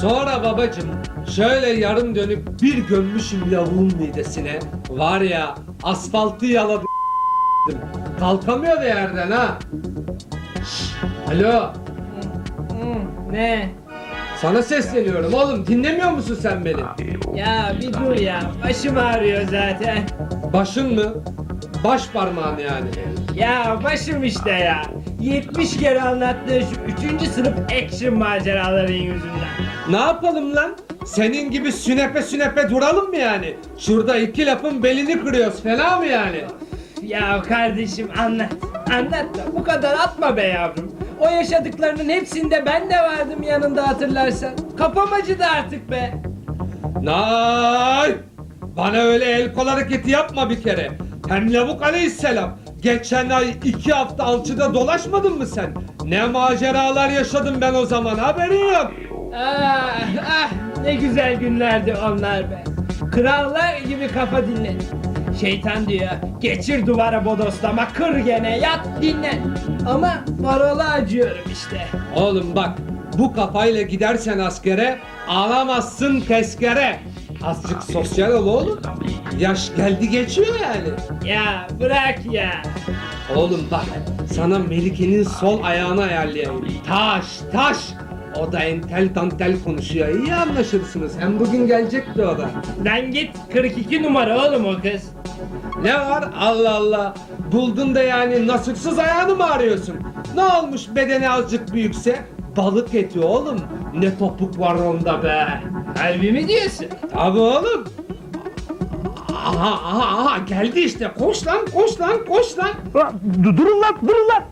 Sonra babacım şöyle yarım dönüp bir gömmüşüm lavuğun midesine. Var ya asfaltı yaladım. Kalkamıyor da yerden ha. Şşş, Alo Ne? sana sesleniyorum oğlum dinlemiyor musun sen beni? Ya bir dur ya. Başım ağrıyor zaten. Başın mı? Baş parmağın yani. Ya başım işte ya. 70 kere anlattığı şu 3. sınıf action maceraların yüzünden. Ne yapalım lan? Senin gibi sünepe sünepe duralım mı yani? Şurada iki lafın belini kırıyoruz fena mı yani? Ya kardeşim anlat. Anlat da bu kadar atma be yavrum. O yaşadıklarının hepsinde ben de vardım yanında hatırlarsan. Kafam acıdı artık be. Nay! Bana öyle el kol hareketi yapma bir kere. Hem lavuk aleyhisselam. Geçen ay iki hafta alçıda dolaşmadın mı sen? Ne maceralar yaşadım ben o zaman haberin yok. Ah ah ne güzel günlerdi onlar be. Krallar gibi kafa dinle. Şeytan diyor geçir duvara bodoslama kır gene yat dinlen. Ama paralı acıyorum işte. Oğlum bak bu kafayla gidersen askere alamazsın tezkere. Azıcık sosyal ol oğlum. Yaş geldi geçiyor yani. Ya bırak ya. Oğlum bak sana Melike'nin sol ayağını ayarlayayım. Taş taş. O da entel dantel konuşuyor. İyi anlaşırsınız. Hem bugün gelecekti o da. Lan git 42 numara oğlum o kız. Ne var? Allah Allah. Buldun da yani nasipsiz ayağını mı arıyorsun? Ne olmuş bedeni azıcık büyükse? Balık eti oğlum. Ne topuk var onda be. Harbi mi diyorsun? Tabi oğlum. Aha aha aha geldi işte. Koş lan koş lan koş lan. Durun lan durun lan.